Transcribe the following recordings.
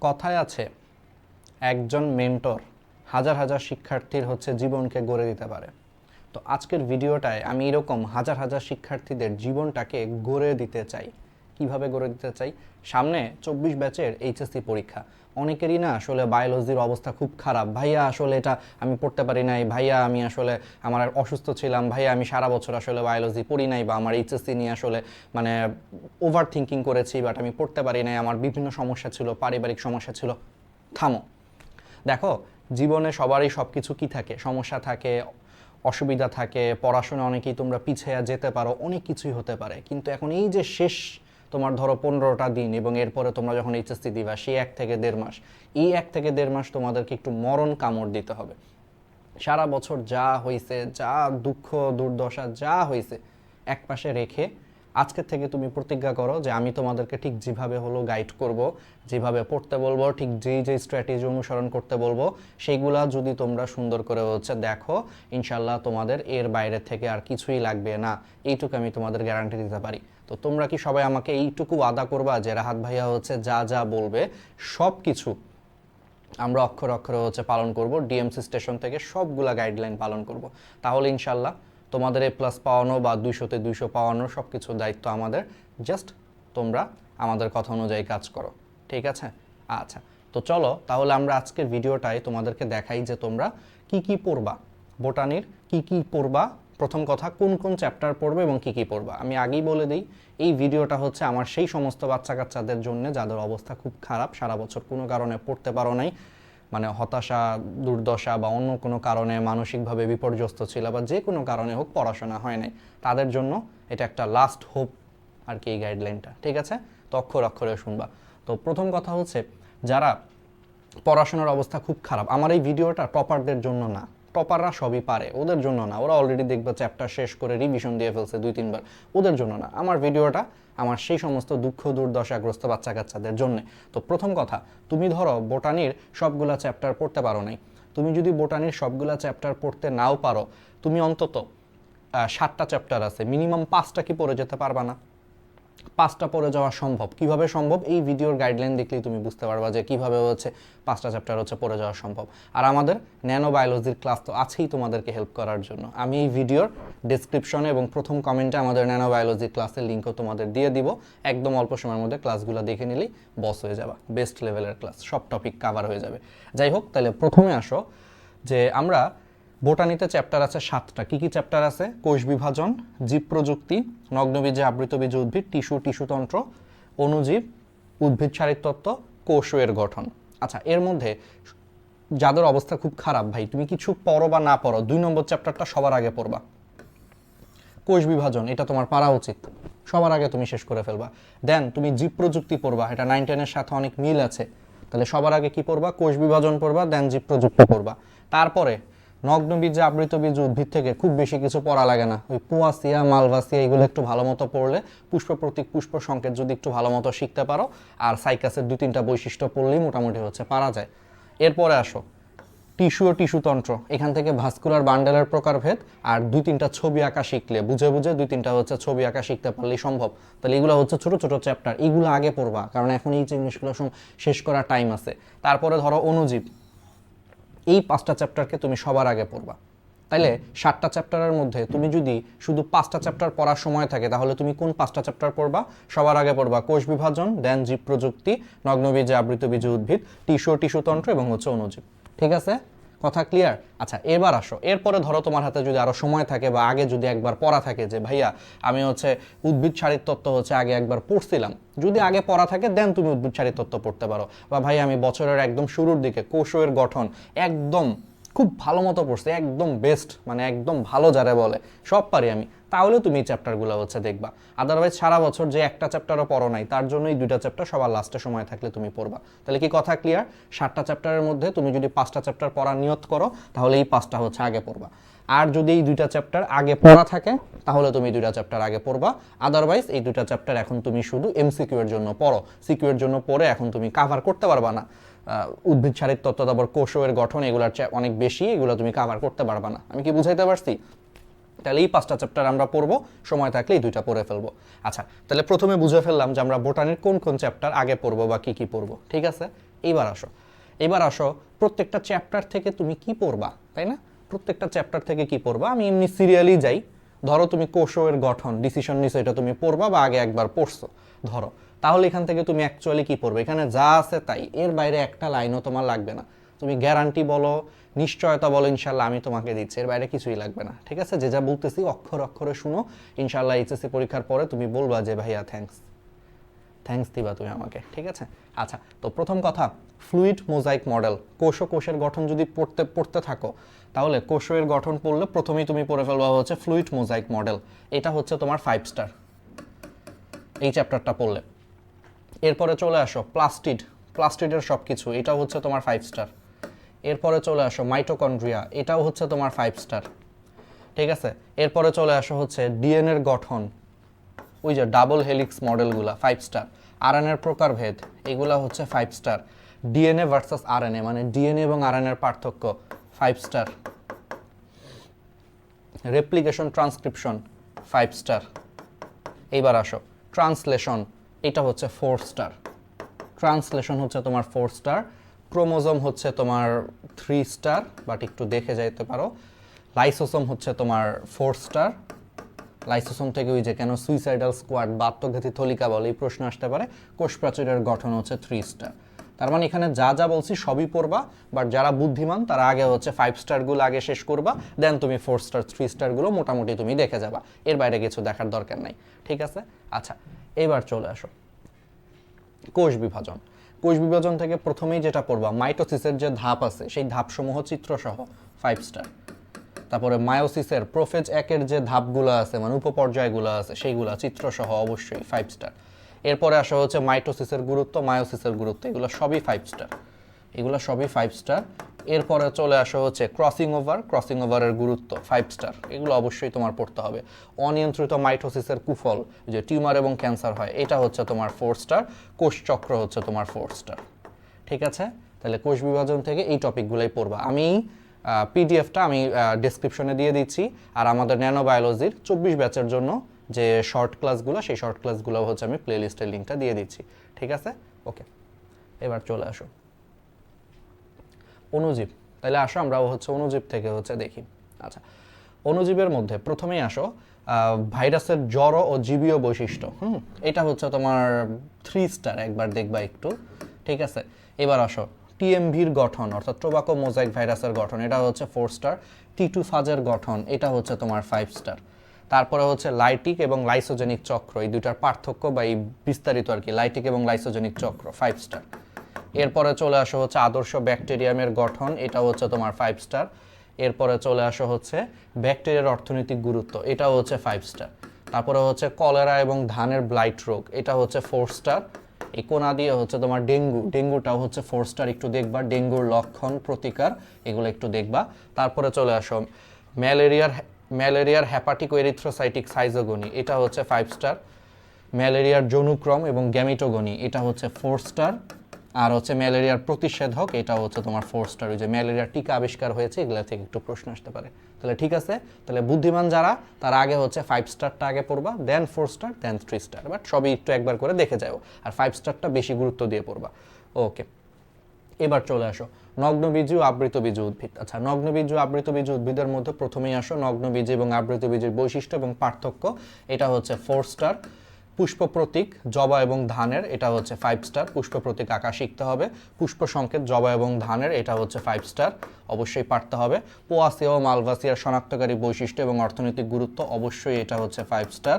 কথায় আছে, একজন মেন্টর হাজার হাজার শিক্ষার্থীর হচ্ছে জীবনকে গড়ে দিতে পারে। তো আজকের ভিডিওটায় আমি এরকম হাজার হাজার শিক্ষার্থীদের জীবনটাকে গড়ে দিতে চাই। কীভাবে গড়ে দিতে চাই? সামনে চব্বিশ ব্যাচের এইচএসসি পরীক্ষা। অনেকেরই না আসলে বায়োলজির অবস্থা খুব খারাপ। ভাইয়া, আসলে এটা আমি পড়তে পারি নাই। ভাইয়া, আমি আসলে আমার অসুস্থ ছিলাম। ভাইয়া, আমি সারা বছর আসলে বায়োলজি পড়ি নাই বা আমার এইচএসসি নিয়ে আসলে মানে ওভার থিঙ্কিং করেছি বাট আমি পড়তে পারি নাই। আমার বিভিন্ন সমস্যা ছিল, পারিবারিক সমস্যা ছিল। থামো। দেখো, জীবনে সবারই সব কিছু কী থাকে? সমস্যা থাকে, অসুবিধা থাকে, পড়াশোনা অনেকেই তোমরা পিছিয়ে যেতে পারো, অনেক কিছুই হতে পারে। কিন্তু এখন এই যে শেষ তোমার ধরো পনেরোটা দিন এবং এরপরে তোমরা যখন এইচএসসি দিবা, সেই এক থেকে দেড় মাস। এই এক থেকে দেড় মাস তোমাদেরকে একটু মরণ কামড় দিতে হবে। সারা বছর যা হয়েছে যা দুঃখ, দুর্দশা, যা হয়েছে এক পাশে রেখে আজকের থেকে তুমি প্রতিজ্ঞা করো যে আমি তোমাদেরকে ঠিক যেভাবে হলো গাইড করব, যেভাবে পড়তে বলব, ঠিক যেই যেই স্ট্র্যাটেজি অনুসরণ করতে বলব, সেইগুলা যদি তোমরা সুন্দর করে হচ্ছে দেখো ইনশাল্লাহ তোমাদের এর বাইরে থেকে আর কিছুই লাগবে না। এইটুকু আমি তোমাদের গ্যারান্টি দিতে পারি। তো তোমরা কি সবাই আমাকে এইটুকু আদা করবা যে রাহাত ভাইয়া হচ্ছে যা যা বলবে সব কিছু আমরা অক্ষর অক্ষরে হচ্ছে পালন করব ডিএমসি স্টেশন থেকে সবগুলা গাইডলাইন পালন করব। তাহলে ইনশাল্লাহ তোমাদের এ প্লাস পাওয়ানো বা দুইশোতে দুইশো পাওয়ানো সব কিছুর দায়িত্ব আমাদের। জাস্ট তোমরা আমাদের কথা অনুযায়ী কাজ করো। ঠিক আছে? আচ্ছা তো চলো তাহলে আমরা আজকের ভিডিওটায় তোমাদেরকে দেখাই যে তোমরা কি কি পড়বা। বোটানির কি কি পড়বা প্রথম কথা, কোন কোন চ্যাপ্টার পড়বে এবং কি কি পড়বা। আমি আগেই বলে দিই, এই ভিডিওটা হচ্ছে আমার সেই সমস্ত বাচ্চা কাচ্চাদের জন্য যাদের অবস্থা খুব খারাপ, সারা বছর কোনো কারণে পড়তে পারো নাই মানে হতাশা, দুর্দশা বা অন্য কোনো কারণে মানসিকভাবে বিপর্যস্ত ছিল বা যে কোনো কারণে হোক পড়াশোনা হয় নাই, তাদের জন্য এটা একটা লাস্ট হোপ আর কি এই গাইডলাইনটা ঠিক আছে? তো অক্ষর অক্ষরে শুনবা। তো প্রথম কথা হচ্ছে, যারা পড়াশোনার অবস্থা খুব খারাপ, আমার এই ভিডিওটা টপারদের জন্য না। টপাররা সবই পারে, ওদের জন্য না। ওরা অলরেডি দেখবে চ্যাপ্টার শেষ করে রিভিশন দিয়ে ফেলছে দুই, তিনবার। ওদের জন্য না। আমার ভিডিওটা আমার সেই সমস্ত দুঃখ দুর্দশাগ্রস্ত বাচ্চা কাচ্চাদের জন্য। তো প্রথম কথা, তুমি ধরো বোটানির সবগুলা চ্যাপ্টার পড়তে পারো নাই। তুমি যদি বোটানির সবগুলা চ্যাপ্টার পড়তে নাও পারো, তুমি অন্তত সাতটা চ্যাপ্টার আছে। মিনিমাম পাঁচটা কি পড়ে যেতে পারবা না? পাঁচটা পড়ে যাওয়া সম্ভব। কীভাবে সম্ভব? এই ভিডিওর গাইডলাইন দেখলেই তুমি বুঝতে পারবা যে কীভাবে হচ্ছে পাঁচটা চ্যাপ্টার হচ্ছে পড়ে যাওয়া সম্ভব। আর আমাদের ন্যানো বায়োলজির ক্লাস তো আছেই তোমাদেরকে হেল্প করার জন্য। আমি এই ভিডিওর ডিসক্রিপশনে এবং প্রথম কমেন্টে আমাদের ন্যানো বায়োলজি ক্লাসের লিঙ্কও তোমাদের দিয়ে দিব। একদম অল্প সময়ের মধ্যে ক্লাসগুলো দেখে নিলেই বস হয়ে যাবা। বেস্ট লেভেলের ক্লাস সব টপিক কাভার হয়ে যাবে। যাই হোক, তাহলে প্রথমে আসো যে আমরা বোটানিতে চ্যাপ্টার আছে সাতটা। কি কি চ্যাপ্টার আছে? কোষ বিভাজন, জীব প্রযুক্তি, নগ্নবীজে আবৃতবীজ উদ্ভিদ, টিস্যু টিস্যুতন্ত্র অণুজীব, উদ্ভিদ শারীরতত্ত্ব কোষ এর গঠন। আচ্ছা এর মধ্যে যাদের অবস্থা খুব খারাপ ভাই, তুমি কিছু পড়ো বা না পড়ো, দুই নম্বর চ্যাপ্টারটা সবার আগে পড়বা। কোষ বিভাজন, এটা তোমার পারা উচিত। সবার আগে তুমি শেষ করে ফেলবা। দেন, তুমি জীব প্রযুক্তি পড়বা, এটা নাইন টেনের সাথে অনেক মিল আছে। তাহলে সবার আগে কি পড়বা? কোষ বিভাজন পড়বা দেন জীব প্রযুক্তি পড়বা। তারপরে নগ্ন বীজে আবৃত বীজ উদ্ভিদ থেকে খুব বেশি কিছু পড়া লাগে না। ওই পোয়াসিয়া মালভাসিয়া এগুলো একটু ভালো মতো পড়লে পুষ্প প্রতীক পুষ্প সংকেত যদি একটু ভালো মতো শিখতে পারো, আর সাইকাসের দুই তিনটা বৈশিষ্ট্য পড়লেই মোটামুটি হচ্ছে, পারা যায়। এরপরে আসো। টিস্যু ও টিস্যুতন্ত্র এখান থেকে ভাস্কুলার বান্ডেলের প্রকারভেদ, আর দুই তিনটা ছবি আঁকা শিখলে, বুঝে বুঝে দুই তিনটা হচ্ছে ছবি আঁকা শিখতে পারলেই সম্ভব। তাহলে এগুলো হচ্ছে ছোট ছোট চ্যাপ্টার, এগুলো আগে পড়বা, কারণ এখন এই জিনিসগুলো শেষ করার টাইম আছে। তারপরে ধরো অনুজীব এই পাঁচটা চ্যাপ্টারকে তুমি সবার আগে পড়বা। তাইলে সাতটা চ্যাপ্টারের মধ্যে তুমি যদি শুধু পাঁচটা চ্যাপ্টার পড়ার সময় থাকে, তাহলে তুমি কোন পাঁচটা চ্যাপ্টার পড়বা? সবার আগে পড়বা কোষ বিভাজন, দেন জীব প্রযুক্তি, নগ্নবীজ আবৃত বীজ উদ্ভিদ, টিস্যু টিস্যুতন্ত্র এবং হচ্ছে অনুজীব ঠিক আছে? কথা ক্লিয়ার আচ্ছা এবার আসো। এরপরে ধরো তোমার হাতে যদি আরও সময় থাকে বা আগে যদি একবার পড়া থাকে যে, ভাইয়া, আমি হচ্ছে উদ্ভিদ সারির তত্ত্ব হচ্ছে আগে একবার পড়ছিলাম। যদি আগে পড়া থাকে দেন তুমি উদ্ভিদ সারির তত্ত্ব পড়তে পারো। বা ভাই আমি বছরের একদম শুরুর দিকে কোষের গঠন একদম খুব ভালো মতো পড়ছে, একদম বেস্ট মানে একদম ভালো যারা বলে, সব পারি আমি। তাহলে তুমি এই চ্যাপ্টারগুলো হচ্ছে দেখবা। আদারওয়াইজ সারা বছর যে একটা চ্যাপ্টারও পড়ো নাই, তার জন্য এই দুইটা চ্যাপ্টার সবার লাস্টে সময় থাকলে তুমি পড়বা। তাহলে কি কথা ক্লিয়ার সাতটা চ্যাপ্টারের মধ্যে তুমি যদি পাঁচটা চ্যাপ্টার পড়ার নিয়ত করো, তাহলে এই পাঁচটা হচ্ছে আগে পড়বা। আর যদি এই দুইটা চ্যাপ্টার আগে পড়া থাকে, তাহলে তুমি দুইটা চ্যাপ্টার আগে পড়বা। আদারওয়াইজ এই দুইটা চ্যাপ্টার এখন তুমি শুধু এমসিকিউ এর জন্য পড়ো। সিকিউ এর জন্য পড়ে এখন তুমি কাভার করতে পারবা না। উদ্ভিদ শারীর তত্ত্ব তারপর কোষের গঠন এগুলোর চেয়ে অনেক বেশি, এগুলো তুমি কাভার করতে পারবা না। আমি কি বুঝাইতে পারছি? তাহলে এই পাঁচটা চ্যাপ্টার আমরা পড়ব, সময় থাকলে এই দুইটা পড়ে ফেলব। আচ্ছা তাহলে প্রথমে বুঝে ফেললাম যে আমরা বোটানির কোন কোন চ্যাপ্টার আগে পড়ব বা কি কি পড়ব, ঠিক আছে? এইবার আসো, এবার আসো, প্রত্যেকটা চ্যাপ্টার থেকে তুমি কি পড়বা, তাই না? প্রত্যেকটা চ্যাপ্টার থেকে কি পড়বা? আমি এমনি সিরিয়ালি যাই। ধরো তুমি কোষের গঠন ডিসিশন নিছো, এটা তুমি পড়বা বা আগে একবার পড়ছো। ধরো তাহলে এখান থেকে তুমি অ্যাকচুয়ালি কি পড়বে? এখানে যা আছে তাই। এর বাইরে একটা লাইনও তোমার লাগবে না। তুমি গ্যারান্টি বলো, নিশ্চয়তা বলো ইনশাল্লাহ আমি তোমাকে দিচ্ছি। এর বাইরে কিছুই লাগবে না। ঠিক আছে? যে যা বলতেছি, অক্ষর অক্ষরে শুনো। ইনশাল্লাহ এইচএসসি পরীক্ষার পরে তুমি বলবা যে, ভাইয়া থ্যাঙ্কস থ্যাঙ্কস দিবা তুমি আমাকে। ঠিক আছে? আচ্ছা তো প্রথম কথা ফ্লুইড মোজাইক মডেল কোষ ও কোষের গঠন যদি পড়তে পড়তে থাকো, তাহলে কোষের গঠন পড়লে প্রথমেই তুমি পড়ে ফেলবা হচ্ছে ফ্লুইড মোজাইক মডেল এটা হচ্ছে তোমার ফাইভ স্টার এই চ্যাপ্টারটা পড়লে। এরপরে চলে আসো প্লাস্টিড, প্লাস্টিডের সব কিছু এটাও হচ্ছে তোমার ফাইভ স্টার এরপরে চলে আসো মাইটোকন্ড্রিয়া এটাও হচ্ছে তোমার ফাইভ স্টার ঠিক আছে? এরপরে চলে আসো হচ্ছে ডিএনএর গঠন। ওই যে ডাবল হেলিক্স মডেলগুলা ফাইভ স্টার আরএনএর প্রকারভেদ, এগুলা হচ্ছে five star DNA versus RNA মানে ডিএনএ এবং আরএনএর পার্থক্য five star replication transcription five star এইবার আসো ট্রান্সলেশন এটা হচ্ছে ফোর স্টার ট্রান্সলেশন হচ্ছে তোমার ফোর স্টার ক্রোমোজোম হচ্ছে তোমার থ্রি স্টার বাট একটু দেখে যাইতে পারো। লাইসোসোম হচ্ছে তোমার ফোর স্টার লাইসোসোম থেকে ওই যে কেন সুইসাইডাল স্কোয়াড বা আত্মঘাতী থলিকা বলে, এই প্রশ্ন আসতে পারে। কোষ প্রাচীরের গঠন হচ্ছে থ্রি স্টার তার মানে এখানে যা যা বলছি সবই পড়বা বাট যারা বুদ্ধিমান, তারা আগে হচ্ছে ফাইভ স্টারগুলো আগে শেষ করবা দেন তুমি ফোর স্টার থ্রি স্টারগুলো মোটামুটি তুমি দেখে যাবা। এর বাইরে কিছু দেখার দরকার নাই। ঠিক আছে? আচ্ছা এবার চলে আসো। কোষ বিভাজন। কোষ বিভাজন থেকে প্রথমেই যেটা পড়বা, মাইটোসিসের যে ধাপ আছে, সেই ধাপসমূহ চিত্রসহ ফাইভ স্টার তারপরে মায়োসিসের, প্রোফেজ একের যে ধাপগুলো আছে মানে উপপর্যায়গুলো আছে, সেইগুলো চিত্রসহ অবশ্যই ফাইভ স্টার এরপরে আসা হচ্ছে মাইটোসিসের গুরুত্ব, মায়োসিসের গুরুত্ব, এগুলো সবই ফাইভ স্টার এগুলো সবই ফাইভ স্টার এরপরে চলে আসা হচ্ছে ক্রসিং ওভার ক্রসিং ওভারের গুরুত্ব ফাইভ স্টার এগুলো অবশ্যই তোমার পড়তে হবে। অনিয়ন্ত্রিত মাইটোসিসের কুফল, যে টিউমার এবং ক্যান্সার হয়, এটা হচ্ছে তোমার ফোর স্টার কোষ চক্র হচ্ছে তোমার ফোর স্টার ঠিক আছে? তাহলে কোষ বিভাজন থেকে এই টপিকগুলোই পড়বা। আমি পিডিএফটা আমি ডেসক্রিপশনে দিয়ে দিচ্ছি। আর আমাদের ন্যানোবায়োলজির চব্বিশ ব্যাচের জন্য যে শর্ট ক্লাসগুলো সেই শর্ট ক্লাসগুলো হচ্ছে আমি প্লেলিস্টের লিঙ্কটা দিয়ে দিচ্ছি। ঠিক আছে? ওকে এবার চলে আসো। অনুজীব। তাহলে আসো আমরা হচ্ছে অনুজীব থেকে হচ্ছে দেখি। আচ্ছা অনুজীবের মধ্যে প্রথমেই আসো ভাইরাসের জড় ও জীবীয় বৈশিষ্ট্য, হুম? এটা হচ্ছে তোমার থ্রি স্টার একবার দেখবা একটু, ঠিক আছে? এবার আসো টিএমভির গঠন, অর্থাৎ টোবাকো মোজাইক ভাইরাসের গঠন, এটা হচ্ছে ফোর স্টার টি টু ফাজের গঠন, এটা হচ্ছে তোমার ফাইভ স্টার তারপরে হচ্ছে লাইটিক এবং লাইসোজেনিক চক্র, এই দুটার পার্থক্য বা এই বিস্তারিত আর কি, লাইটিক এবং লাইসোজেনিক চক্র ফাইভ স্টার এরপরে চলে আসো হচ্ছে আদর্শ ব্যাকটেরিয়ামের গঠন এটা হচ্ছে তোমার ফাইভ স্টার এরপরে চলে আসো হচ্ছে ব্যাকটেরিয়ার অর্থনৈতিক গুরুত্ব, এটাও হচ্ছে ফাইভ স্টার তারপরে হচ্ছে কলেরা এবং ধানের ব্লাইট রোগ, এটা হচ্ছে ফোর স্টার এই কোনা দিয়ে হচ্ছে তোমার ডেঙ্গু, ডেঙ্গুটাও হচ্ছে ফোর স্টার একটু দেখবা, ডেঙ্গুর লক্ষণ, প্রতিকার, এগুলো একটু দেখবা। তারপরে চলে আসো ম্যালেরিয়ার ম্যালেরিয়ার হ্যাপাটিক এরিথ্রোসাইটিক সাইজোগনি এটা হচ্ছে ফাইভ স্টার ম্যালেরিয়ার যৌনুক্রম এবং গ্যামিটোগনি এটা হচ্ছে ফোর স্টার আর হচ্ছে ম্যালেরিয়ার প্রতিষেধক এটা হচ্ছে তোমার ফোর স্টার ওই যে ম্যালেরিয়ার টিকা আবিষ্কার হয়েছে, এগুলো থেকে একটু প্রশ্ন আসতে পারে। তাহলে ঠিক আছে, তাহলে বুদ্ধিমান যারা, তার আগে হচ্ছে ফাইভ স্টারটা আগে পড়বা then four star then three star but সবই একটু একবার করে দেখে যাও, আর ফাইভ স্টারটা বেশি গুরুত্ব দিয়ে পড়বা। ওকে এবার চলে আসো। নগ্নবীজ ও আবৃতবীজ উদ্ভিদ। আচ্ছা নগ্নবীজ ও আবৃতবীজ উদ্ভিদের মধ্যে প্রথমেই আসো নগ্নবীজ এবং আবৃতবীজের বৈশিষ্ট্য এবং পার্থক্য। এটা হচ্ছে ফোর স্টার পুষ্প প্রতীক জবা এবং ধানের, এটা হচ্ছে ফাইভ স্টার পুষ্প প্রতীক আঁকা শিখতে হবে। পুষ্প সংকেত, জবা এবং ধানের, এটা হচ্ছে ফাইভ স্টার অবশ্যই পারতে হবে। পোয়াসিয়া ও মালভাসিয়ার শনাক্তকারী বৈশিষ্ট্য এবং অর্থনৈতিক গুরুত্ব অবশ্যই এটা হচ্ছে ফাইভ স্টার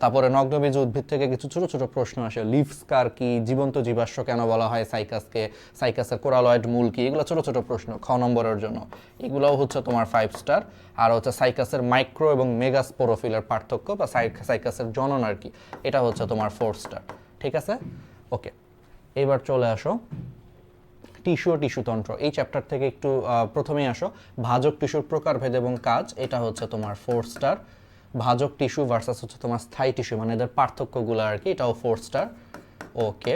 তারপরে নগ্নবীজ উদ্ভিদ থেকে কিছু ছোট ছোট প্রশ্ন আসে। লিভ স্কার কি? জীবন্ত জীবাশ্ম কেন বলা হয়? সাইকাসকে, সাইকাসের কোরালয়েড মূল কি? এগুলো ছোট ছোট প্রশ্ন খ নম্বরের জন্য। এগুলোও হচ্ছে তোমার ফাইভ স্টার আর হচ্ছে সাইকাসের মাইক্রো এবং মেগাস্পোরোফিলের পার্থক্য বা সাই- সাইকাসের জনন আর কি। এটা হচ্ছে তোমার ফোর স্টার ঠিক আছে? ওকে এবার চলে আসো। টিস্যু ও টিস্যুতন্ত্র এই চ্যাপ্টার থেকে একটু প্রথমেই আসো। ভাজক টিস্যুর প্রকারভেদ এবং কাজ, এটা হচ্ছে তোমার ফোর স্টার ভাজক টিস্যু ভার্সাস হচ্ছে তোমার স্থায়ী টিস্যু মানে এদের পার্থক্যগুলো আর কি, এটাও ফোর স্টার ওকে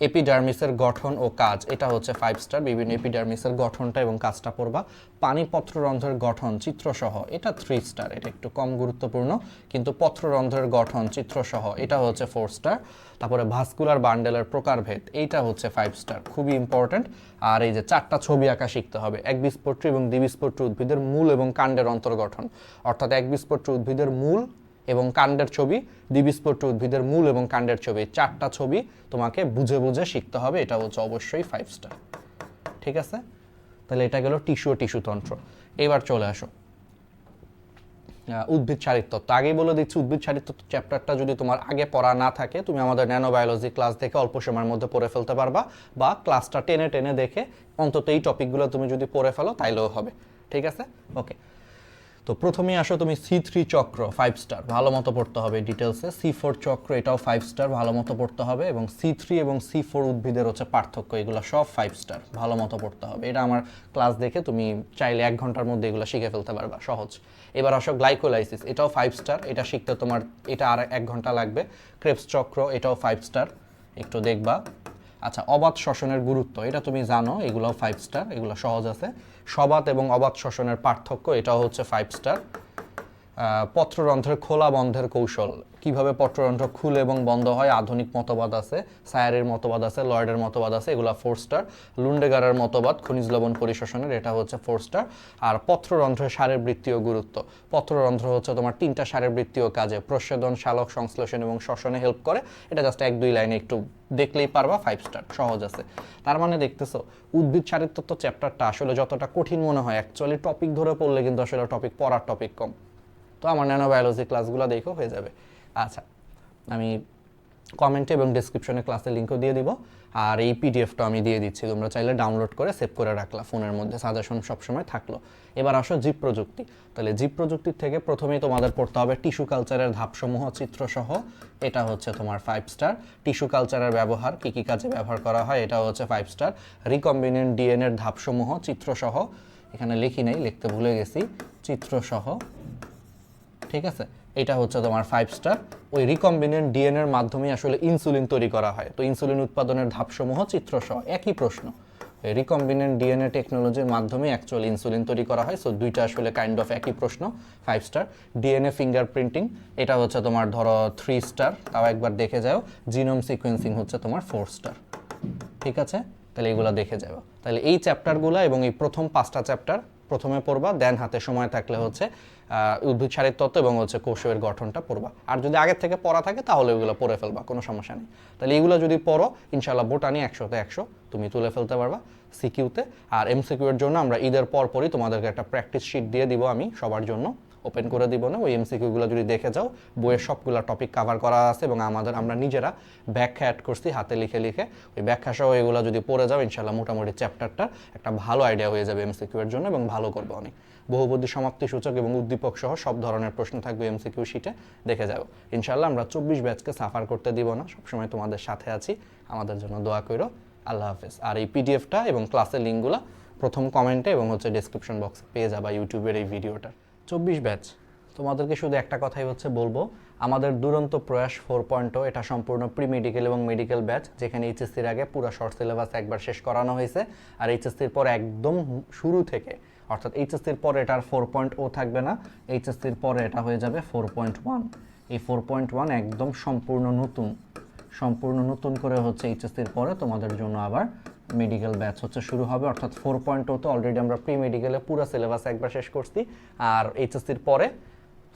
এপিডার্মিসের গঠন ও কাজ, এটা হচ্ছে ফাইভ স্টার বিভিন্ন এপিডার্মিসের গঠনটা এবং কাজটা পড়বা। পানিপত্ররন্ধ্রের গঠন, চিত্রসহ, এটা থ্রি স্টার এটা একটু কম গুরুত্বপূর্ণ, কিন্তু পত্ররন্ধ্রের গঠন, চিত্রসহ, এটা হচ্ছে ফোর স্টার তারপরে ভাস্কুলার বান্ডেলের প্রকারভেদ, এইটা হচ্ছে ফাইভ স্টার খুবই ইম্পর্ট্যান্ট আর এই যে চারটা ছবি আঁকা শিখতে হবে একবীজপত্রী এবং দ্বিবীজপত্রী উদ্ভিদের মূল এবং কাণ্ডের অন্তর্গঠন। অর্থাৎ একবীজপত্রী উদ্ভিদের মূল এবং কাণ্ডের ছবি দ্বিবীজপত্রী উদ্ভিদের মূল এবং কাণ্ডের ছবি। চারটা ছবি তোমাকে বুঝে বুঝে শিখতে হবে, এটা হচ্ছে অবশ্যই ফাইভ স্টার ঠিক আছে? তাহলে এটা গেল টিস্যু ও টিস্যুতন্ত্র এবার চলে আসো। উদ্ভিদ শারীরতত্ত্ব আগেই বলে দিচ্ছি, উদ্ভিদ শারীরতত্ত্ব চ্যাপ্টারটা যদি তোমার আগে পড়া না থাকে, তুমি আমাদের ন্যানোবায়োলজি ক্লাস দেখে অল্প সময়ের মধ্যে পড়ে ফেলতে পারবা, বা ক্লাসটা টেনে টেনে দেখে অন্তত এই টপিকগুলো তুমি যদি পড়ে ফেলো, তাইলেও হবে। ঠিক আছে? ওকে তো প্রথমেই আসো তুমি সি থ্রি চক্র ফাইভ স্টার ভালো মতো পড়তে হবে ডিটেলসে সি ফোর চক্র, এটাও ফাইভ স্টার ভালো মতো পড়তে হবে এবং সি থ্রি এবং সি ফোর উদ্ভিদের হচ্ছে পার্থক্য, এগুলো সব ফাইভ স্টার ভালো মতো পড়তে হবে। এটা আমার ক্লাস দেখে তুমি চাইলে এক ঘণ্টার মধ্যে এগুলো শিখে ফেলতে পারবা, সহজ। এবার আসো গ্লাইকোলাইসিস এটাও ফাইভ স্টার এটা শিখতে তোমার, এটা আর এক ঘণ্টা লাগবে। ক্রেপস চক্র, এটাও ফাইভ স্টার একটু দেখবা। আচ্ছা অবাধ শ্বসনের গুরুত্ব, এটা তুমি জানো এগুলো ফাইভ স্টার এগুলো সহজ আছে। সবাত এবং অবাধ শ্বসনের পার্থক্য এটাও হচ্ছে ফাইভ স্টার পত্ররন্ধ্রের খোলা বন্ধের কৌশল। কীভাবে পত্ররন্ধ্র খুলে এবং বন্ধ হয়? আধুনিক মতবাদ আছে, সায়ারের মতবাদ আছে লয়েডের মতবাদ আছে, এগুলো ফোর স্টার লুন্ডেগারের মতবাদ, খনিজ লবণ পরিশোষণের, এটা হচ্ছে ফোর স্টার আর পত্ররন্ধ্রের সারের বৃত্তীয় গুরুত্ব। পত্ররন্ধ্র হচ্ছে তোমার তিনটা সারের বৃত্তীয় কাজে। প্রচ্ছেদন শালক সংশ্লেষণ এবং শ্বসনে হেল্প করে। এটা জাস্ট এক, দুই লাইনে একটু দেখলেই পারবা ফাইভ স্টার সহজ আছে। তার মানে দেখতেছো, উদ্ভিদ শারীরতত্ত্ব চ্যাপ্টারটা আসলে যতটা কঠিন মনে হয় অ্যাকচুয়ালি টপিক ধরে পড়লে কিন্তু আসলে টপিক পড়ার টপিক কম। তো আমার ন্যানোবায়োলজি ক্লাসগুলো দেখো, হয়ে যাবে। আচ্ছা আমি কমেন্টে এবং ডিসক্রিপশনে ক্লাসের লিঙ্কও দিয়ে দিব। আর এই পিডিএফটা আমি দিয়ে দিচ্ছি, তোমরা চাইলে ডাউনলোড করে সেভ করে রাখলা ফোনের মধ্যে সাজেশন সবসময় থাকল। এবার আসো জীব প্রযুক্তি। তাহলে জীব প্রযুক্তির থেকে প্রথমেই তোমাদের পড়তে হবে টিস্যু কালচারের ধাপসমূহ, চিত্রসহ। এটা হচ্ছে তোমার ফাইভ স্টার টিস্যু কালচারের ব্যবহার, কী কী কাজে ব্যবহার করা হয় এটা হচ্ছে ফাইভ স্টার রিকম্বিনেন্ট ডিএনএর ধাপসমূহ, চিত্রসহ। এখানে লিখি নেই, লিখতে ভুলে গেছি। চিত্রসহ। ঠিক আছে? এটা হচ্ছে তোমার ফাইভ স্টার ওই রিকম্বিনেন্ট ডিএনএর মাধ্যমে আসলে ইনসুলিন তৈরি করা হয়। তো ইনসুলিন উৎপাদনের ধাপসমূহ, চিত্রসহ একই প্রশ্ন। রিকম্বিনেন্ট ডিএনএ টেকনোলজির মাধ্যমে অ্যাকচুয়ালি ইনসুলিন তৈরি করা হয়। সো দুইটা আসলে কাইন্ড অফ একই প্রশ্ন five star DNA fingerprinting এটা হচ্ছে তোমার ধরো থ্রি স্টার তাও একবার দেখে যাও। জিনোম সিকোয়েন্সিং হচ্ছে তোমার ফোর স্টার ঠিক আছে? তাহলে এগুলো দেখে যাব তাহলে এই চ্যাপ্টারগুলো এবং এই প্রথম পাঁচটা চ্যাপ্টার প্রথমে পড়বা দেন হাতে সময় থাকলে হচ্ছে উদ্ভিদ সারের তত্ত্ব এবং হচ্ছে কোষের গঠনটা পড়বা। আর যদি আগের থেকে পড়া থাকে, তাহলে ওইগুলো পড়ে ফেলবা, কোনো সমস্যা নেই। তাহলে এইগুলো যদি পড়ো ইনশাল্লাহ বোটানি একশোতে একশো, তুমি তুলে ফেলতে পারবা সিকিউতে। আর এমসিকিউ এর জন্য আমরা ঈদের পরপরই তোমাদেরকে একটা প্র্যাকটিস শিট দিয়ে দিব আমি সবার জন্য। ওপেন করে দিব না, ওই এমসিকিউগুলো যদি দেখে যাও, বইয়ের সবগুলো টপিক কভার করা আছে এবং আমাদের, আমরা নিজেরা ব্যাখ্যা অ্যাড করছি হাতে লিখে লিখে। ওই ব্যাখ্যা সহ এগুলো যদি পড়ে যাও ইনশাল্লাহ মোটামুটি চ্যাপ্টারটা একটা ভালো আইডিয়া হয়ে যাবে এমসিকিউ এর জন্য এবং ভালো করবে অনেক। বহুবুদ্ধি সমাপ্তি সূচক এবং উদ্দীপক সহ সব ধরনের প্রশ্ন থাকবে এমসিকিউ শিটে দেখে যাও। ইনশাল্লাহ আমরা চব্বিশ ব্যাচকে সাফার করতে দিব না, সবসময় তোমাদের সাথে আছি, আমাদের জন্য দোয়া করো, আল্লাহ হাফেজ। আর এই পিডিএফটা এবং ক্লাসের লিঙ্কগুলো প্রথম কমেন্টে এবং হচ্ছে ডিসক্রিপশন বক্সে পেয়ে যাবা ইউটিউবের এই ভিডিওটা চব্বিশ ব্যাচ। তোমাদেরকে শুধু একটা কথাই হচ্ছে বলব, আমাদের দুরন্ত প্রয়াস ফোর পয়েন্টও, এটা সম্পূর্ণ প্রি মেডিকেল এবং মেডিকেল ব্যাচ যেখানে এইচএসসির আগে পুরো শর্ট সিলেবাস একবার শেষ করানো হয়েছে, আর এইচএসসির পর একদম শুরু থেকে, অর্থাৎ এইচএসসির পরে এটার ফোর পয়েন্ট ও থাকবে না, এইচএসসির পরে এটা হয়ে যাবে ফোর পয়েন্ট ওয়ান এই ফোর পয়েন্ট ওয়ান একদম সম্পূর্ণ নতুন সম্পূর্ণ নতুন করে হচ্ছে এইচএসসির পরে তোমাদের জন্য আবার মেডিকেল ব্যাচ হচ্ছে শুরু হবে, অর্থাৎ ফোর পয়েন্ট তো অলরেডি আমরা প্রি মেডিকেলে পুরো সিলেবাস একবার শেষ করছি। আর এইচএসসির পরে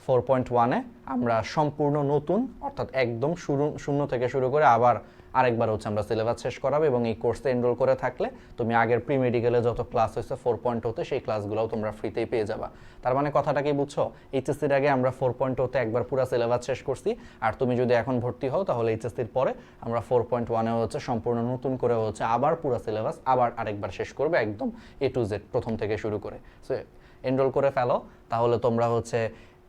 ফোর পয়েন্ট ওয়ানে আমরা সম্পূর্ণ নতুন, অর্থাৎ একদম শুরু, শূন্য থেকে শুরু করে আবার আরেকবার হচ্ছে আমরা সিলেবাস শেষ করাবো এবং এই কোর্সে এনরোল করে থাকলে তুমি আগের প্রি মেডিকেলে যত ক্লাস হয়েছে ফোর পয়েন্ট হতে সেই ক্লাসগুলোও তোমরা ফ্রিতেই পেয়ে যাবা। তার মানে কথাটা কি বুঝছ? এইচএসসির আগে আমরা ফোর পয়েন্ট হতে একবার পুরো সিলেবাস শেষ করছি। আর তুমি যদি এখন ভর্তি হও, তাহলে এইচএসসির পরে আমরা ফোর পয়েন্ট ওয়ানে হচ্ছে সম্পূর্ণ নতুন করে হচ্ছে আবার পুরো সিলেবাস আবার আরেকবার শেষ করবে একদম এ টু জেড প্রথম থেকে শুরু করে। সো এনরোল করে ফেলো। তাহলে তোমরা হচ্ছে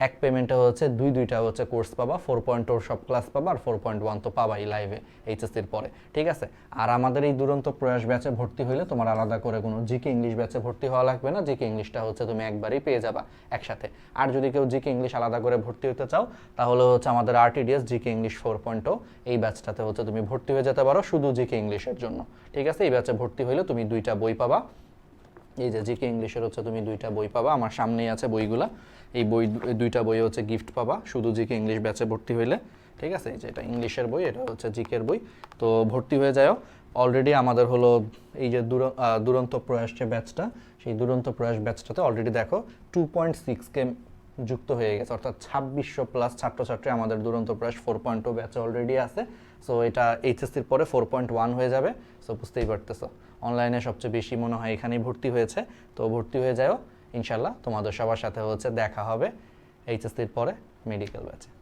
এক পেমেন্টে হচ্ছে দুই, দুইটা হচ্ছে কোর্স পাবা ফোর পয়েন্ট ওর সব ক্লাস পাবা আর ফোর পয়েন্ট ওয়ান তো পাবাই লাইভে এইচএসসির পরে, ঠিক আছে? আর আমাদের এই দুরন্ত প্রয়াস ব্যাচে ভর্তি হইলে তোমার আলাদা করে কোনো জিকে ইংলিশ ব্যাচে ভর্তি হওয়া লাগবে না জিকে ইংলিশটা হচ্ছে তুমি একবারই পেয়ে যাবা একসাথে। আর যদি কেউ জিকে ইংলিশ আলাদা করে ভর্তি হতে চাও, তাহলে হচ্ছে আমাদের RTDS GK English four point এই ব্যাচটাতে হচ্ছে তুমি ভর্তি হয়ে যেতে পারো শুধু জিকে ইংলিশের জন্য, ঠিক আছে? এই ব্যাচে ভর্তি হইলে তুমি দুইটা বই পাবা। এই যে জিকে ইংলিশের হচ্ছে তুমি দুইটা বই পাবা, আমার সামনেই আছে বইগুলা। এই বই দুইটা বই হচ্ছে গিফট পাবা, শুধু জিকে ইংলিশ ব্যাচে ভর্তি হইলে, ঠিক আছে? এই যে এটা ইংলিশের বই, এটা হচ্ছে জিকের বই। তো ভর্তি হয়ে যাও অলরেডি আমাদের হলো এই যে দুর- দুরন্ত প্রয়াস যে ব্যাচটা, সেই দুরন্ত প্রয়াস ব্যাচটাতে অলরেডি দেখো টু পয়েন্ট সিক্স কে যুক্ত হয়ে গেছে। অর্থাৎ ছাব্বিশশো প্লাস ছাত্রছাত্রী আমাদের দুরন্ত প্রয়াস ফোর পয়েন্ট টু ব্যাচে অলরেডি আছে। সো এটা এইচএসসির পরে ফোর পয়েন্ট ওয়ান হয়ে যাবে। সো বুঝতেই পারতেছো। অনলাইনে সবচেয়ে বেশি মনে হয় এখানেই ভর্তি হয়েছে। তো ভর্তি হয়ে যাও ইনশাল্লাহ তোমাদের সবার সাথে হচ্ছে দেখা হবে। এইচএসসির পরে মেডিকেল ব্যাচে